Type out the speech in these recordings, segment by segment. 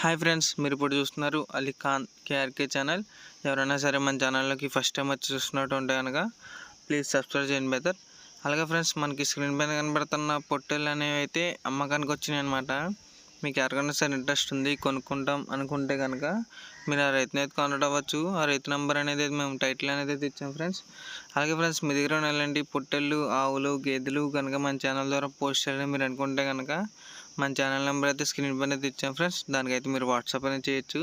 Hi friends మీరు ఇప్పుడు చూస్తున్నారు అలీ ఖాన్ కేఆర్కే ఛానల్. ఎవరైనా సరే మన ఛానల్లోకి ఫస్ట్ టైం వచ్చి చూస్తున్నట్టు ఉంటే కనుక ప్లీజ్ సబ్స్క్రైబ్ చేయండి బెటర్ అలాగే ఫ్రెండ్స్ మనకి స్క్రీన్ పైన కనబడుతున్న పొట్టెలు అనేవి అయితే అమ్మకానికి వచ్చినాయి అనమాట మీకు ఎవరికైనా సరే ఇంట్రెస్ట్ ఉంది కొనుక్కుంటాం అనుకుంటే కనుక మీరు ఆ రైతుని అయితే కాంటాక్ట్ అవ్వచ్చు. ఆ రైతు నెంబర్ అనేది మేము టైటిల్ అనేది అయితే ఇచ్చాం ఫ్రెండ్స్ అలాగే ఫ్రెండ్స్ మీ దగ్గర ఉన్న ఇలాంటి పొట్టెళ్ళు ఆవులు గేదెలు కనుక మన ఛానల్ ద్వారా పోస్ట్ చేయాలని మీరు అనుకుంటే కనుక మన ఛానల్ నెంబర్ అయితే స్క్రీన్ పైన అయితే ఇచ్చాం ఫ్రెండ్స్ దానికైతే మీరు వాట్సాప్ అనేది చేయొచ్చు.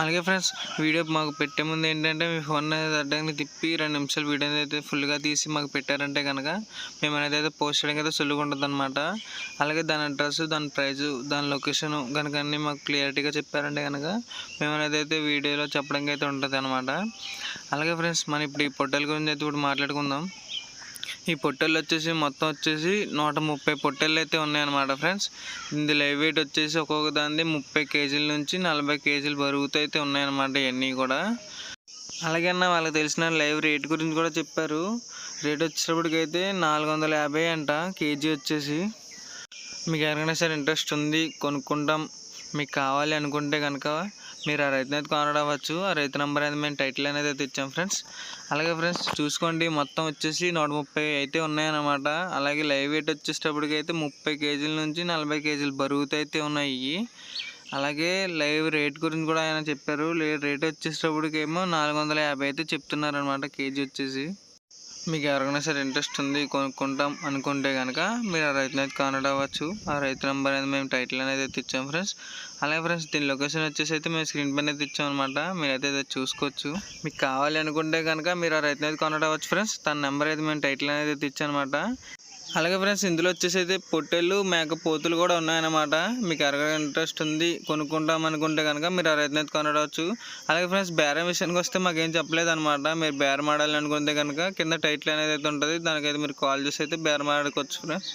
అలాగే ఫ్రెండ్స్ వీడియో మాకు పెట్టే ముందు ఏంటంటే మీ ఫోన్ అనేది అడ్డంగా తిప్పి రెండు నిమిషాలు వీడియో అయితే ఫుల్గా తీసి మాకు పెట్టారంటే కనుక మేము అనేది అయితే పోస్ట్ చేయడానికి అయితే సులువుగా ఉంటుంది అనమాట అలాగే దాని అడ్రస్ దాని ప్రైస్ దాని లొకేషన్ కనుక అన్నీ మాకు క్లియారిటీగా చెప్పారంటే కనుక మేము అనేది అయితే వీడియోలో చెప్పడానికి అయితే ఉంటుంది అనమాట అలాగే ఫ్రెండ్స్ మనం ఇప్పుడు ఈ పొట్టెల గురించి అయితే ఇప్పుడు మాట్లాడుకుందాం. ఈ పొట్టెలు వచ్చేసి మొత్తం వచ్చేసి నూట ముప్పై పొట్టెలు అయితే ఉన్నాయన్నమాట ఫ్రెండ్స్. ఇందులో లైవ్ వెయిట్ వచ్చేసి ఒక్కొక్క దాని ముప్పై కేజీల నుంచి నలభై కేజీలు బరువుతో అయితే ఉన్నాయన్నమాట ఇవన్నీ కూడా. అలాగే అన్న వాళ్ళకి తెలిసిన లైవ్ రేట్ గురించి కూడా చెప్పారు. రేట్ వచ్చేటప్పటికైతే నాలుగు వందల యాభై అంట కేజీ వచ్చేసి. మీకు ఎవరికైనా సరే ఇంట్రెస్ట్ ఉంది కొనుక్కుంటాం మీకు కావాలి అనుకుంటే కనుక మీరు ఆ రైతు అయితే కానడ్ ఆ రైతు నెంబర్ అనేది మేము టైటిల్ అనేది అయితే ఇచ్చాం ఫ్రెండ్స్. అలాగే ఫ్రెండ్స్ చూసుకోండి మొత్తం వచ్చేసి నూట ముప్పై అయితే ఉన్నాయన్నమాట. అలాగే లైవ్ వెయిట్ వచ్చేటప్పటికి అయితే ముప్పై కేజీల నుంచి నలభై కేజీల బరువుతో అయితే ఉన్నాయి. అలాగే లైవ్ రేట్ గురించి కూడా ఆయన చెప్పారు. రేట్ వచ్చేటప్పటికేమో నాలుగు వందల యాభై అయితే చెప్తున్నారు అనమాట కేజీ వచ్చేసి. మీకు ఎవరికైనా సరే ఇంట్రెస్ట్ ఉంది కొనుక్కుంటాం అనుకుంటే కనుక మీరు ఆ రైతుని అయితే కానడ్ అవ్వచ్చు ఆ రైతు నెంబర్ అనేది మేము టైటిల్ అనేది అయితే ఇచ్చాం ఫ్రెండ్స్. అలాగే ఫ్రెండ్స్ దీని లొకేషన్ వచ్చేసి అయితే మేము స్క్రీన్ పైన అయితే ఇచ్చాం అనమాట మీరైతే అయితే చూసుకోవచ్చు. మీకు కావాలి అనుకుంటే కనుక మీరు ఆ రైతుని అయితే కానడ్ అవ్వచ్చు ఫ్రెండ్స్. తన నెంబర్ అయితే మేము టైటిల్ అనేది అయితే అనమాట అలాగే ఫ్రెండ్స్ ఇందులో వచ్చేసి అయితే పొట్టేళ్ళు మేక పోతులు కూడా ఉన్నాయన్నమాట. మీకు ఎవరికైనా ఇంట్రెస్ట్ ఉంది కొనుక్కుంటాం అనుకుంటే కనుక మీరు ఆ రైతుని కొనడవచ్చు. అలాగే ఫ్రెండ్స్ బేరం విషయానికి వస్తే మాకేం చెప్పలేదు అనమాట మీరు బేరం ఆడాలి అనుకుంటే కనుక కింద టైటిల్ అనేది అయితే ఉంటుంది. దానికైతే మీరు కాల్ చేసి అయితే బేరం ఆడుకోవచ్చు ఫ్రెండ్స్.